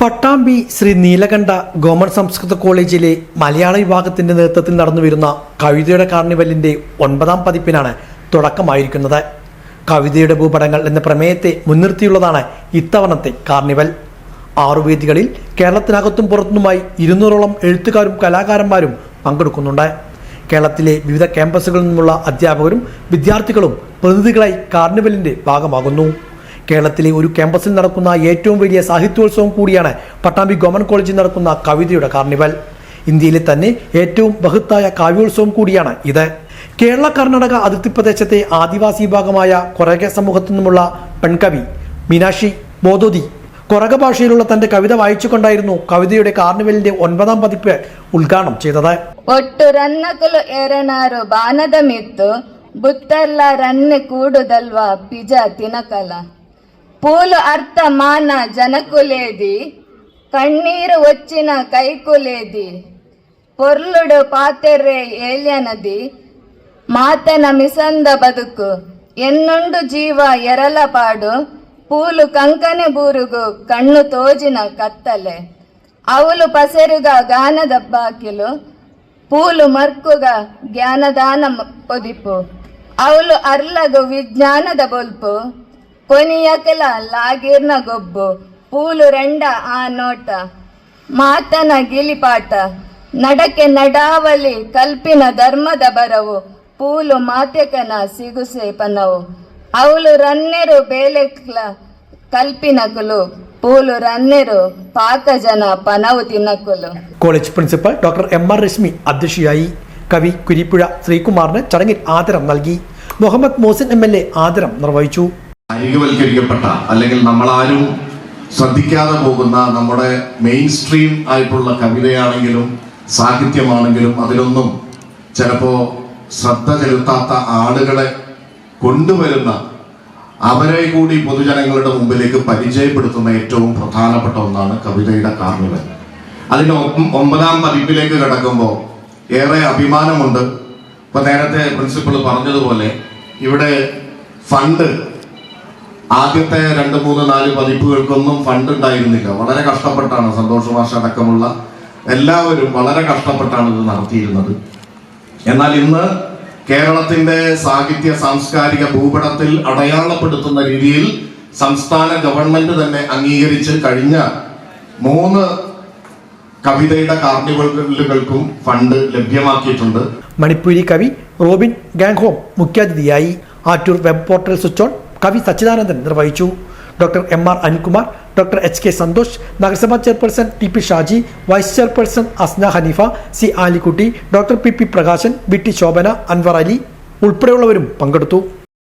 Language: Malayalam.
പട്ടാമ്പി ശ്രീ നീലകണ്ഠ ഗവൺമെന്റ് സംസ്കൃത കോളേജിലെ മലയാള വിഭാഗത്തിന്റെ നേതൃത്വത്തിൽ നടന്നുവരുന്ന കവിതയുടെ കാർണിവലിന്റെ ഒൻപതാം പതിപ്പിനാണ് തുടക്കമായിരിക്കുന്നത്. കവിതയുടെ ഭൂപടങ്ങൾ എന്ന പ്രമേയത്തെ മുൻനിർത്തിയുള്ളതാണ് ഇത്തവണത്തെ കാർണിവൽ. ആറു വേദികളിൽ കേരളത്തിനകത്തും പുറത്തുനിന്നുമായി ഇരുന്നൂറോളം എഴുത്തുകാരും കലാകാരന്മാരും പങ്കെടുക്കുന്നുണ്ട്. കേരളത്തിലെ വിവിധ ക്യാമ്പസുകളിൽ നിന്നുള്ള അധ്യാപകരും വിദ്യാർത്ഥികളും പ്രതിനിധികളായി കാർണിവലിന്റെ ഭാഗമാകുന്നു. കേരളത്തിലെ ഒരു ക്യാമ്പസിൽ നടക്കുന്ന ഏറ്റവും വലിയ സാഹിത്യോത്സവം കൂടിയാണ് പട്ടാമ്പി ഗവൺമെന്റ് കോളേജിൽ നടക്കുന്ന കവിതയുടെ കാർണിവൽ. ഇന്ത്യയിലെ തന്നെ ഏറ്റവും ബഹുത്തായ കാവ്യോത്സവം കൂടിയാണ് ഇത്. കേരള കർണാടക അതിർത്തി പ്രദേശത്തെ ആദിവാസി വിഭാഗമായ കൊറക സമൂഹത്തു നിന്നുമുള്ള പെൺകവി മീനാക്ഷി മോദോദി കൊറക ഭാഷയിലുള്ള തന്റെ കവിത വായിച്ചുകൊണ്ടായിരുന്നു കവിതയുടെ കാർണിവലിന്റെ ഒൻപതാം പതിപ്പ് ഉദ്ഘാടനം ചെയ്തത്. ഒട്ടു ബുത്തല്ല ബിജ തിനകല ಪೂಲು అర్థ ಜನಕುಲೇದಿ, ಕಣ್ಣೀರು కన్నీరు ಕೈಕುಲೇದಿ కైకులేది పొర్లుడు పాತೆర్రే ఏల్యనది ಮಾತನ ಮಿಸಂದ ಬದುಕು ಎನ್ನೊಂದು ಜೀವ ಎರಲಪಾಡು ಪೂಲು ಕಂಕನೆ ಬೂರುಗು, ಕಣ್ಣು ತೋಜಿನ ಕತ್ತಲೆ. ಅವಲು ಪಸೆರುಗ ಗಾನದ ಬಾಕಿಲು, ಪೂಲು ಮರ್ಕುಗ ಜ್ಞಾನದಾನ ಪೊದಿಪು. ಅವಲು ಅರ್ಲಗು ವಿಜ್ಞಾನದ ಬೊಲ್ಪು కొనియకల లాగిర్న గొబ్బు పూలు రెండ ఆ నోట ಮಾತನ ಗಿಲಿಪಾಟ ನಡಕೆ ನಡಾವಲಿ ಕಲ್ಪಿನ ಧರ್ಮದ ಬರವು ಪೂಲು ಮಾತೆಕನ ಸಿಗುಸೇಪನವು ಅವಳು ರನ್ನೆರು ಬೇಲೆಕ್ಲ ಕಲ್ಪಿನಕುಲು ಪೂಲು ರನ್ನೆರು ಪಾಕ ಜನ ಪನವು ತಿನ್ನಕುಲು college principal doctor M R Reshmi അധ്യക്ഷയായി കവി കുരിപ്പുഴ ശ്രീകുമാറിന് ചടങ്ങിൽ ആദരം നൽകി Muhammad Mohsin M L A ആദരം നിർവഹിച്ചു അരികവൽക്കരിക്കപ്പെട്ട അല്ലെങ്കിൽ നമ്മളാരും ശ്രദ്ധിക്കാതെ പോകുന്ന നമ്മുടെ മെയിൻ സ്ട്രീം ആയിട്ടുള്ള കവിതയാണെങ്കിലും സാഹിത്യമാണെങ്കിലും അതിലൊന്നും ചിലപ്പോൾ ശ്രദ്ധ ചെലുത്താത്ത ആളുകളെ കൊണ്ടുവരുന്ന അവരെ കൂടി പൊതുജനങ്ങളുടെ മുമ്പിലേക്ക് പരിചയപ്പെടുത്തുന്ന ഏറ്റവും പ്രധാനപ്പെട്ട ഒന്നാണ് കവിതയുടെ കാർണിവൽ. അതിന് ഒമ്പതാം പതിപ്പിലേക്ക് കിടക്കുമ്പോൾ ഏറെ അഭിമാനമുണ്ട്. ഇപ്പം നേരത്തെ പ്രിൻസിപ്പൾ പറഞ്ഞതുപോലെ ഇവിടെ ഫണ്ട് ആദ്യത്തെ രണ്ട് മൂന്ന് നാല് പതിപ്പുകൾക്കൊന്നും ഫണ്ട് ഉണ്ടായിരുന്നില്ല. വളരെ കഷ്ടപ്പെട്ടാണ് സന്തോഷ് മാഷ അടക്കമുള്ള എല്ലാവരും വളരെ കഷ്ടപ്പെട്ടാണ് ഇത് നടത്തിയിരുന്നത്. എന്നാൽ ഇന്ന് കേരളത്തിന്റെ സാഹിത്യ സാംസ്കാരിക ഭൂപടത്തിൽ അടയാളപ്പെടുത്തുന്ന രീതിയിൽ സംസ്ഥാന ഗവൺമെന്റ് തന്നെ അംഗീകരിച്ച് കഴിഞ്ഞ മൂന്ന് കവിതയുടെ കാർണിവലുകൾക്കും ഫണ്ട് ലഭ്യമാക്കിയിട്ടുണ്ട്. മണിപ്പൂരി കവി റോബിൻ ഗാങ്ഹോം മുഖ്യാതിഥിയായി. Attoor web portal switch on. കവി സച്ചിദാനന്ദൻ നിർവഹിച്ചു. Doctor M R Anilkumar doctor H K Santhosh നഗരസഭാ chairperson T P Shaji vice chairperson Asna Haneefa C Alikutty doctor P P Prakashan B T Shobhana Anwar Ali ഉൾപ്പെടെയുള്ളവരും പങ്കെടുത്തു.